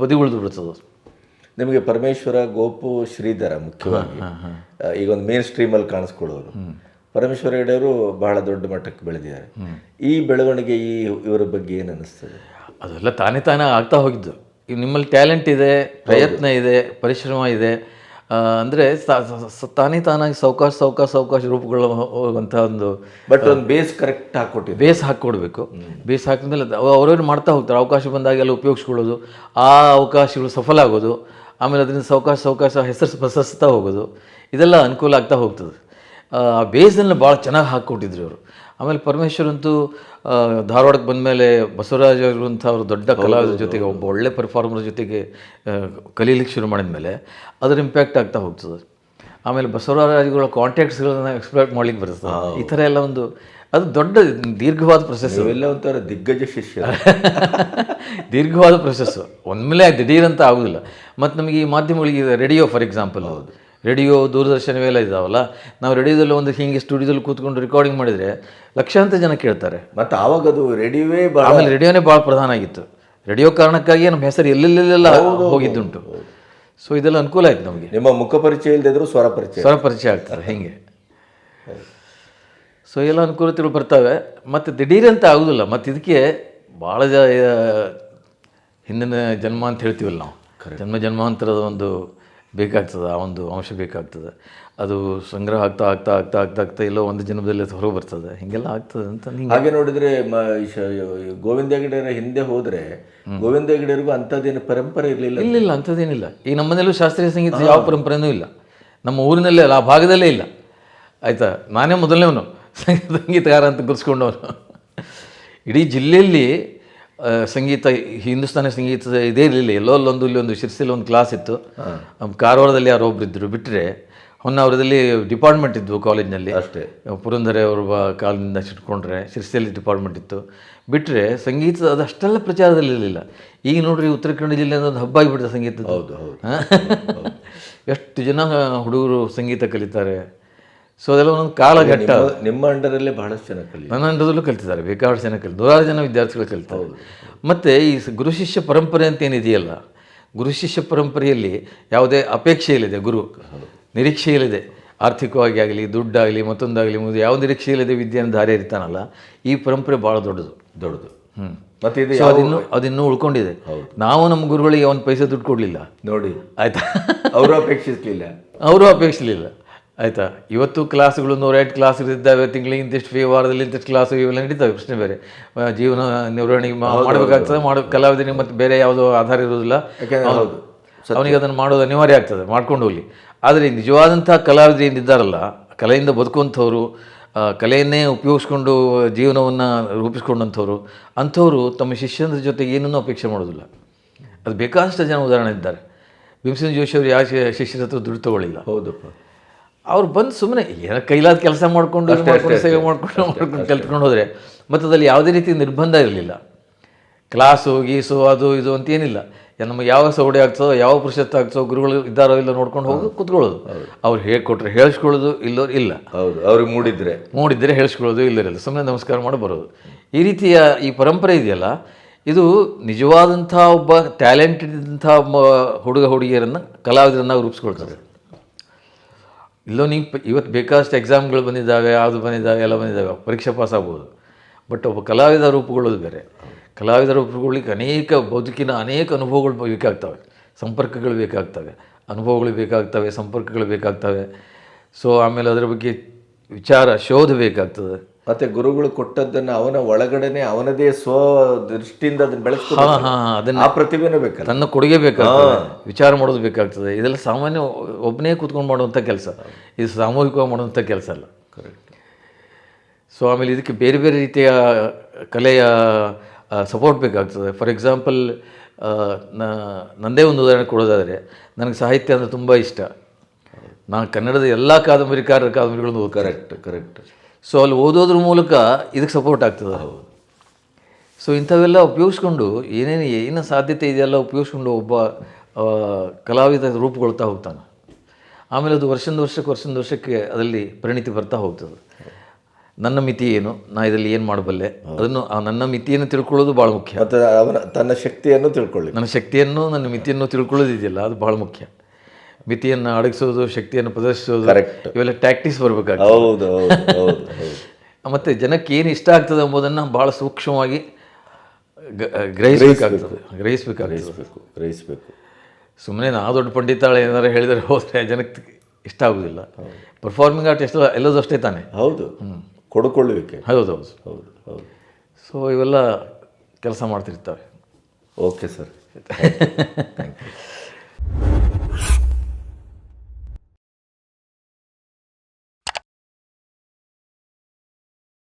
ಬದಿ ಉಳಿದು ಬಿಡ್ತದೆ. ಅದು. ನಿಮಗೆ ಪರಮೇಶ್ವರ ಗೋಪು ಶ್ರೀಧರ ಮುಖ್ಯವಾಗಿ. ಈಗ ಒಂದು ಮೇನ್ ಸ್ಟ್ರೀಮಲ್ಲಿ ಕಾಣಿಸ್ಕೊಳ್ಳೋರು. ಪರಮೇಶ್ವರ ಹೆಗಡೆಯವರು ಬಹಳ ದೊಡ್ಡ ಮಟ್ಟಕ್ಕೆ ಬೆಳೆದಿದ್ದಾರೆ. ಈ ಬೆಳವಣಿಗೆ ಈ ಇವರ ಬಗ್ಗೆ ಏನು ಅನ್ನಿಸ್ತದೆ? ಅದೆಲ್ಲ ತಾನೇ ತಾನೇ ಆಗ್ತಾ ಹೋಗಿದ್ದು. ನಿಮ್ಮಲ್ಲಿ ಟ್ಯಾಲೆಂಟ್ ಇದೆ ಪ್ರಯತ್ನ ಇದೆ ಪರಿಶ್ರಮ ಇದೆ. ಅಂದರೆ ತಾನೇ ತಾನಾಗಿ ಸಾವಕಾಶ ಸಾವಕಾಶ ಸಾವಕಾಶ ರೂಪಗಳು ಹೋಗುವಂಥ ಒಂದು ಬಟ್ ಒಂದು ಬೇಸ್ ಕರೆಕ್ಟ್ ಹಾಕೊಟ್ಟಿದೆ ಬೇಸ್ ಹಾಕ್ಕೊಡ್ಬೇಕು. ಬೇಸ್ ಹಾಕಿದ್ಮೇಲೆ ಅವ್ರವ್ರು ಮಾಡ್ತಾ ಹೋಗ್ತಾರೆ? ಅವಕಾಶ ಬಂದಾಗೆಲ್ಲ ಉಪಯೋಗಿಸ್ಕೊಳ್ಳೋದು. ಆ ಅವಕಾಶಗಳು ಸಫಲ ಆಗೋದು. ಆಮೇಲೆ ಅದರಿಂದ ಸಾವಕಾಶ ಸಾವಕಾಶ ಹೆಸರು ಬಸಸ್ತಾ ಹೋಗೋದು ಇದೆಲ್ಲ ಅನುಕೂಲ ಆಗ್ತಾ ಹೋಗ್ತದೆ. ಆ ಬೇಸನ್ನು ಭಾಳ ಚೆನ್ನಾಗಿ ಹಾಕ್ಕೊಟ್ಟಿದ್ರು ಅವರು ಆಮೇಲೆ ಪರಮೇಶ್ವರ್ ಅಂತೂ ಧಾರವಾಡಕ್ಕೆ ಬಂದಮೇಲೆ ಬಸವರಾಜ್ ಆಗಿರುವಂಥ ಅವರು ದೊಡ್ಡ ಕಲಾವಿದರ ಜೊತೆಗೆ ಒಬ್ಬ ಒಳ್ಳೆ ಪರ್ಫಾರ್ಮರ್ ಜೊತೆಗೆ ಕಲೀಲಿಕ್ಕೆ ಶುರು ಮಾಡಿದ ಮೇಲೆ ಅದರ ಇಂಪ್ಯಾಕ್ಟ್ ಆಗ್ತಾ ಹೋಗ್ತದೆ. ಆಮೇಲೆ ಬಸವರಾಜ್ಗಳ ಕಾಂಟ್ಯಾಕ್ಟ್ಸ್ಗಳನ್ನ ಎಕ್ಸ್ಪ್ಲೋರ್ ಮಾಡ್ಲಿಕ್ಕೆ ಬರ್ತದೆ. ಈ ಥರ ಎಲ್ಲ ಒಂದು ಅದು ದೊಡ್ಡ ದೀರ್ಘವಾದ ಪ್ರೊಸೆಸ್ ಇವೆಲ್ಲ ಒಂಥರ ದಿಗ್ಗಜ ಶಿಷ್ಯ. ದೀರ್ಘವಾದ ಪ್ರೊಸೆಸ್ಸು ಒಂದ್ಮೇಲೆ ದಿಢೀರಂತ ಆಗೋದಿಲ್ಲ. ಮತ್ತು ನಮಗೆ ಈ ಮಾಧ್ಯಮಗಳಿಗೆ radio for example. Radio Doordarshan ಇವೆಲ್ಲ ಇದಾವಲ್ಲ? ನಾವು ರೇಡಿಯೋದಲ್ಲಿ ಒಂದು ಹಿಂಗೆ ಸ್ಟುಡಿಯೋದಲ್ಲಿ ಕೂತ್ಕೊಂಡು ರೆಕಾರ್ಡಿಂಗ್ ಮಾಡಿದರೆ ಲಕ್ಷಾಂತರ ಜನ ಕೇಳ್ತಾರೆ. ಮತ್ತು ಆವಾಗ ಅದು ರೇಡಿಯೋವೇ ಬಹಳ ಆಮೇಲೆ ರೇಡಿಯೋನೇ ಭಾಳ ಪ್ರಧಾನ ಆಗಿತ್ತು. ರೇಡಿಯೋ ಕಾರಣಕ್ಕಾಗಿ ನಮ್ಮ ಹೆಸರು ಎಲ್ಲೆಲ್ಲೆಲ್ಲ ಹೋಗಿದ್ದುಂಟು. ಸೊ ಇದೆಲ್ಲ ಅನುಕೂಲ ಆಯ್ತು ನಮಗೆ. ನಿಮ್ಮ ಮುಖ ಪರಿಚಯ ಇಲ್ಲದಿದ್ರು ಸ್ವರ ಪರಿಚಯ. ಸ್ವರ ಪರಿಚಯ ಆಗ್ತಾರೆ ಹಿಂಗೆ? ಸೊ ಎಲ್ಲ ಅನುಕೂಲತೆಗಳು ಬರ್ತವೆ. ಮತ್ತು ದಿಢೀರಂತ ಆಗೋದಿಲ್ಲ. ಮತ್ತು ಇದಕ್ಕೆ ಭಾಳ ಜ ಹಿಂದಿನ ಜನ್ಮ ಅಂತ ಹೇಳ್ತೀವಲ್ಲ ನಾವು. ಜನ್ಮ ಜನ್ಮಾಂತರದ ಒಂದು ಬೇಕಾಗ್ತದೆ ಆ ಒಂದು ಅಂಶ ಬೇಕಾಗ್ತದೆ. ಅದು ಸಂಗ್ರಹ ಆಗ್ತಾ ಆಗ್ತಾ ಆಗ್ತಾ ಆಗ್ತಾ ಆಗ್ತಾ ಇಲ್ಲೋ ಒಂದು ಜನ್ಮದಲ್ಲಿ ಹೊರಗೆ ಬರ್ತದೆ. ಹೀಗೆಲ್ಲ ಆಗ್ತದೆ ಅಂತ ಹಿಂಗೆ ಹಾಗೆ ನೋಡಿದರೆ ಮ ಗೋವಿಂದ ಹೆಗಡೆಯರ ಹಿಂದೆ ಹೋದರೆ ಗೋವಿಂದ ಗಿಡರಿಗೂ ಅಂಥದ್ದೇನು ಪರಂಪರೆ ಇರಲಿಲ್ಲ? ಇಲ್ಲ ಇಲ್ಲ ಅಂಥದ್ದೇನಿಲ್ಲ. ಈಗ ನಮ್ಮನೇಲೂ ಶಾಸ್ತ್ರೀಯ ಸಂಗೀತ ಯಾವ ಪರಂಪರೆನೂ ಇಲ್ಲ. ನಮ್ಮ ಊರಿನಲ್ಲೇ ಅಲ್ಲ ಆ ಭಾಗದಲ್ಲೇ ಇಲ್ಲ. ಆಯಿತಾ? ನಾನೇ ಮೊದಲನೇವನು ಸಂಗೀತಗಾರ ಅಂತ ಗುರ್ಸ್ಕೊಂಡವನು ಇಡೀ ಜಿಲ್ಲೆಯಲ್ಲಿ ಸಂಗೀತ ಹಿಂದೂಸ್ತಾನಿ ಸಂಗೀತ ಇದೇ ಇರಲಿಲ್ಲ. ಎಲ್ಲೋ ಅಲ್ಲೊಂದು ಇಲ್ಲಿ ಒಂದು ಶಿರ್ಸಿಲ್ಲಿ ಒಂದು ಕ್ಲಾಸ್ ಇತ್ತು ಕಾರವಾರದಲ್ಲಿ ಯಾರೋ ಒಬ್ರು ಇದ್ದರು ಬಿಟ್ಟರೆ ಹೊನ್ನಾವರದಲ್ಲಿ ಡಿಪಾರ್ಟ್ಮೆಂಟ್ ಇದ್ವು ಕಾಲೇಜ್ನಲ್ಲಿ ಅಷ್ಟೇ. ಪುರಂದರೆ ಅವರು ಬ- ಕಾಲದಿಂದ ಸಿಟ್ಕೊಂಡ್ರೆ ಶಿರ್ಸಿಯಲ್ಲಿ ಡಿಪಾರ್ಟ್ಮೆಂಟ್ ಇತ್ತು. ಬಿಟ್ಟರೆ ಸಂಗೀತ ಅದು ಅಷ್ಟೆಲ್ಲ ಪ್ರಚಾರದಲ್ಲಿರಲಿಲ್ಲ ಈಗ ನೋಡ್ರಿ ಉತ್ತರ ಕನ್ನಡ ಜಿಲ್ಲೆ ಒಂದು ಹಬ್ಬ ಆಗಿಬಿಟ್ಟಿದೆ ಸಂಗೀತದ ಹೌದು ಹೌದು. ಎಷ್ಟು ಜನ ಹುಡುಗರು ಸಂಗೀತ ಕಲಿತಾರೆ. ಸೊ ಅದೆಲ್ಲ ಒಂದೊಂದು ಕಾಲಘಟ್ಟ ನಿಮ್ಮ- ಅಂಡರಲ್ಲೇ ಬಹಳಷ್ಟು ಜನ ಕಲಿ ನನ್ನ ಅಂಡದಲ್ಲೂ ಕಲ್ತಿದ್ದಾರೆ ಬೇಕಾದಷ್ಟು ಜನ ಕಲಿ ನೂರಾರು ಜನ ವಿದ್ಯಾರ್ಥಿಗಳು ಕಲಿತಾರೆ ಮತ್ತು ಈ ಗುರು ಶಿಷ್ಯ ಪರಂಪರೆ ಅಂತ ಏನಿದೆಯಲ್ಲ ಗುರು ಶಿಷ್ಯ ಪರಂಪರೆಯಲ್ಲಿ ಯಾವುದೇ ಅಪೇಕ್ಷೆ ಇಲ್ಲದೆ ಗುರು ನಿರೀಕ್ಷೆ ಇಲ್ಲದೆ ಆರ್ಥಿಕವಾಗಿ ಆಗಲಿ ದುಡ್ಡಾಗಲಿ ಮತ್ತೊಂದಾಗಲಿ ಮುಂದೆ ಯಾವ ನಿರೀಕ್ಷೆ ಇಲ್ಲದೆ ವಿದ್ಯೆಯನ್ನು ದಾರಿ ಇರ್ತಾನಲ್ಲ ಈ ಪರಂಪರೆ ಭಾಳ ದೊಡ್ಡದು. ದೊಡ್ಡದು. ಹ್ಞೂ ಮತ್ತೆ ಇದು ಅದಿನ್ನೂ ಅದಿನ್ನೂ ಉಳ್ಕೊಂಡಿದೆ. ನಾವು ನಮ್ಮ ಗುರುಗಳಿಗೆ ಒಂದು ಪೈಸೆ ದುಡ್ಡು ಕೊಡಲಿಲ್ಲ. ನೋಡಿ. ಆಯ್ತಾ? ಅವರು ಅಪೇಕ್ಷಿಸಲಿಲ್ಲ. ಅವರು ಅಪೇಕ್ಷಿಸಲಿಲ್ಲ. ಆಯಿತಾ? ಇವತ್ತು ಕ್ಲಾಸ್ಗಳು ನೂರೈವತ್ತು ಕ್ಲಾಸ್ ಇದ್ದಾವೆ ತಿಂಗಳಿಗೆ ಇಂತಿಷ್ಟು ಫೀ ವಾರದಲ್ಲಿ ಇಂತಿಷ್ಟು ಕ್ಲಾಸ್ ಇವೆಲ್ಲ ನಡೀತಾವೆ ಪ್ರಶ್ನೆ ಬೇರೆ. ಜೀವನ ನಿರ್ವಹಣೆಗೆ ಮಾಡಬೇಕಾಗ್ತದೆ ಮಾಡೋ ಕಲಾವಿದನಿಗೆ ಮತ್ತು ಬೇರೆ ಯಾವುದೋ ಆಧಾರ ಇರೋದಿಲ್ಲ ಹೌದು ಅವನಿಗೆ ಅದನ್ನು ಮಾಡೋದು ಅನಿವಾರ್ಯ ಆಗ್ತದೆ ಮಾಡ್ಕೊಂಡು ಹೋಗಲಿ. ಆದರೆ ನಿಜವಾದಂಥ ಕಲಾವಿದರು ಏನಿದ್ದಾರಲ್ಲ ಕಲೆಯಿಂದ ಬದುಕುವಂಥವ್ರು ಕಲೆಯನ್ನೇ ಉಪಯೋಗಿಸ್ಕೊಂಡು ಜೀವನವನ್ನು ರೂಪಿಸ್ಕೊಂಡಂಥವ್ರು ಅಂಥವ್ರು ತಮ್ಮ ಶಿಷ್ಯನ ಜೊತೆಗೆ ಏನನ್ನೂ ಅಪೇಕ್ಷೆ ಮಾಡೋದಿಲ್ಲ. ಅದು ಬೇಕಾದಷ್ಟು ಜನ ಉದಾಹರಣೆ ಇದ್ದಾರೆ. ಭೀಮಸೇನ ಜೋಶಿ ಅವರು ಯಾವ ಶಿಷ್ಯರ ಹತ್ರ ದುಡ್ಡು ತಗೊಳ್ಳಿಲ್ಲ. ಹೌದಪ್ಪ ಅವ್ರು ಬಂದು ಸುಮ್ಮನೆ ಏನೋ ಕೈಲಾದ ಕೆಲಸ ಮಾಡಿಕೊಂಡು ಮಾಡ್ಕೊಂಡು ಸೇವೆ ಮಾಡ್ಕೊಂಡು ಮಾಡ್ಕೊಂಡು ಕಲ್ತ್ಕೊಂಡು ಹೋದರೆ ಮತ್ತು ಅದರಲ್ಲಿ ಯಾವುದೇ ರೀತಿ ನಿರ್ಬಂಧ ಇರಲಿಲ್ಲ. ಕ್ಲಾಸು ಗೀಸು ಅದು ಇದು ಅಂತ ಏನಿಲ್ಲ. ನಮಗೆ ಯಾವ ಸೌಡೆ ಆಗ್ತದೋ ಯಾವ ಪುರುಷತ್ವ ಆಗ್ತದೋ ಗುರುಗಳು ಇದ್ದಾರೋ ಇಲ್ಲ ನೋಡ್ಕೊಂಡು ಹೋಗಿ ಕುತ್ಕೊಳ್ಳೋದು. ಅವ್ರು ಹೇಳ್ಕೊಟ್ರೆ ಹೇಳಿಸ್ಕೊಳ್ಳೋದು ಇಲ್ಲೋ ಇಲ್ಲ. ಹೌದು ಅವ್ರಿಗೆ ಮೂಡಿದ್ರೆ. ಮೂಡಿದ್ರೆ ಹೇಳಿಸ್ಕೊಳ್ಳೋದು ಇಲ್ಲರಿಲ್ಲ ಸುಮ್ಮನೆ ನಮಸ್ಕಾರ ಮಾಡಿ ಬರೋದು. ಈ ರೀತಿಯ ಈ ಪರಂಪರೆ ಇದೆಯಲ್ಲ ಇದು ನಿಜವಾದಂಥ ಒಬ್ಬ ಟ್ಯಾಲೆಂಟೆಡ್ ಇದ್ದಂಥ ಒಬ್ಬ ಹುಡುಗ ಹುಡುಗಿಯರನ್ನು ಕಲಾವಿದರನ್ನ ರೂಪಿಸ್ಕೊಳ್ತಾರೆ ಇಲ್ಲೋ ನೀವು ಇವತ್ತು ಬೇಕಾದಷ್ಟು ಎಕ್ಸಾಮ್ಗಳು ಬಂದಿದ್ದಾವೆ ಅದು ಬಂದಿದ್ದಾವೆ, ಎಲ್ಲ ಬಂದಿದ್ದಾವೆ. ಪರೀಕ್ಷೆ ಪಾಸ್ ಆಗ್ಬೋದು. ಬಟ್ ಒಬ್ಬ ಕಲಾವಿದ ರೂಪುಗೊಳ್ಳೋದು ಬೇರೆ. ಕಲಾವಿದ ರೂಪುಗಳಿಗೆ ಅನೇಕ ಬದುಕಿನ ಅನೇಕ ಅನುಭವಗಳು ಬೇಕಾಗ್ತವೆ. ಸಂಪರ್ಕಗಳು ಬೇಕಾಗ್ತವೆ. ಅನುಭವಗಳು ಬೇಕಾಗ್ತವೆ, ಸಂಪರ್ಕಗಳು ಬೇಕಾಗ್ತವೆ. ಸೊ ಆಮೇಲೆ ಅದರ ಬಗ್ಗೆ ವಿಚಾರ, ಶೋಧ ಬೇಕಾಗ್ತದೆ. ಮತ್ತೆ ಗುರುಗಳು ಕೊಟ್ಟದ್ದನ್ನ ಅವನ ಒಳಗಡೆನೆ ಅವನದೇ ಸ್ವ ದೃಷ್ಟಿಯಿಂದ ಅದನ್ನ ಬೆಳೆಸ್ಕೊಂಡು ಹಾಂ ಹಾಂ ಅದನ್ನು. ಆ ಪ್ರತಿಭೆನೂ ಬೇಕು ತನ್ನ ಕೊಡುಗೆ ಬೇಕಾಗ್ತದೆ. ವಿಚಾರ ಮಾಡೋದು ಬೇಕಾಗ್ತದೆ. ಇದೆಲ್ಲ ಸಾಮಾನ್ಯ ಒಬ್ಬನೇ ಕೂತ್ಕೊಂಡು ಮಾಡುವಂಥ ಕೆಲಸ. ಇದು ಸಾಮೂಹಿಕವಾಗಿ ಮಾಡುವಂಥ ಕೆಲಸ ಅಲ್ಲ. ಕರೆಕ್ಟ್ ಸೊ ಆಮೇಲೆ ಇದಕ್ಕೆ ಬೇರೆ ಬೇರೆ ರೀತಿಯ ಕಲೆಯ ಸಪೋರ್ಟ್ ಬೇಕಾಗ್ತದೆ. ಫಾರ್ ಎಕ್ಸಾಂಪಲ್ ನಂದೇ ಒಂದು ಉದಾಹರಣೆ ಕೊಡೋದಾದರೆ ನನಗೆ ಸಾಹಿತ್ಯ ಅಂದರೆ ತುಂಬ ಇಷ್ಟ. ನಾನು ಕನ್ನಡದ ಎಲ್ಲ ಕಾದಂಬರಿಕಾರರ ಕಾದಂಬರಿಗಳನ್ನು ಕರೆಕ್ಟ್ ಕರೆಕ್ಟ್ ಸೊ ಅಲ್ಲಿ ಓದೋದ್ರ ಮೂಲಕ ಇದಕ್ಕೆ ಸಪೋರ್ಟ್ ಆಗ್ತದೆ. ಸೊ ಇಂಥವೆಲ್ಲ ಉಪಯೋಗಿಸ್ಕೊಂಡು ಏನೇನು ಏನು ಸಾಧ್ಯತೆ ಇದೆಯಲ್ಲ ಉಪಯೋಗಿಸ್ಕೊಂಡು ಒಬ್ಬ ಕಲಾವಿದ ರೂಪುಗೊಳ್ತಾ ಹೋಗ್ತಾನೆ. ಆಮೇಲೆ ಅದು ವರ್ಷದಿಂದ ವರ್ಷಕ್ಕೆ ವರ್ಷದ ವರ್ಷಕ್ಕೆ ಅದರಲ್ಲಿ ಪರಿಣಿತಿ ಬರ್ತಾ ಹೋಗ್ತದೆ. ನನ್ನ ಮಿತಿ ಏನು? ನಾ ಇದರಲ್ಲಿ ಏನು ಮಾಡಬಲ್ಲೆ? ಅದನ್ನು ಆ ನನ್ನ ಮಿತಿಯನ್ನು ತಿಳ್ಕೊಳ್ಳೋದು ಭಾಳ ಮುಖ್ಯ. ಅವನ ತನ್ನ ಶಕ್ತಿಯನ್ನು ತಿಳ್ಕೊಳ್ಳಿ. ನನ್ನ ಶಕ್ತಿಯನ್ನು ನನ್ನ ಮಿತಿಯನ್ನು ತಿಳ್ಕೊಳ್ಳೋದಿದೆಯಲ್ಲ ಅದು ಭಾಳ ಮುಖ್ಯ. ಮಿತಿಯನ್ನು ಅಡಗಿಸೋದು ಶಕ್ತಿಯನ್ನು ಪ್ರದರ್ಶಿಸೋದು ಕರೆಕ್ಟ್ ಇವೆಲ್ಲ ಟ್ಯಾಕ್ಟಿಸ್ ಬರಬೇಕಾಗ್ತದೆ. ಹೌದು ಹೌದು ಹೌದು ಹೌದು. ಮತ್ತು ಜನಕ್ಕೆ ಏನು ಇಷ್ಟ ಆಗ್ತದೆ ಎಂಬುದನ್ನು ಭಾಳ ಸೂಕ್ಷ್ಮವಾಗಿ ಗ- ಗ್ರಹಿಸಬೇಕಾಗ್ತದೆ. ಗ್ರಹಿಸಬೇಕಾಗ್ತದೆ. ಗ್ರಹಿಸಬೇಕು ಗ್ರಹಿಸ್ಬೇಕು. ಸುಮ್ಮನೆ ನಾ ದೊಡ್ಡ ಪಂಡಿತಾಳೆ ಏನಾರು ಹೇಳಿದರೆ ಹೋದರೆ ಜನಕ್ಕೆ ಇಷ್ಟ ಆಗೋದಿಲ್ಲ. ಪರ್ಫಾರ್ಮಿಂಗ್ ಆರ್ಟ್ ಎಷ್ಟು ಎಲ್ಲದೂ ಅಷ್ಟೇ ತಾನೆ. ಹೌದು. ಕೊಡುಕೊಳ್ಳುವಿಕೆ. ಹೌದು ಹೌದು. ಹೌದು ಹೌದು. ಸೊ ಇವೆಲ್ಲ ಕೆಲಸ ಮಾಡ್ತಿರ್ತಾವೆ ಓಕೆ ಸರ್ ಥ್ಯಾಂಕ್ ಯು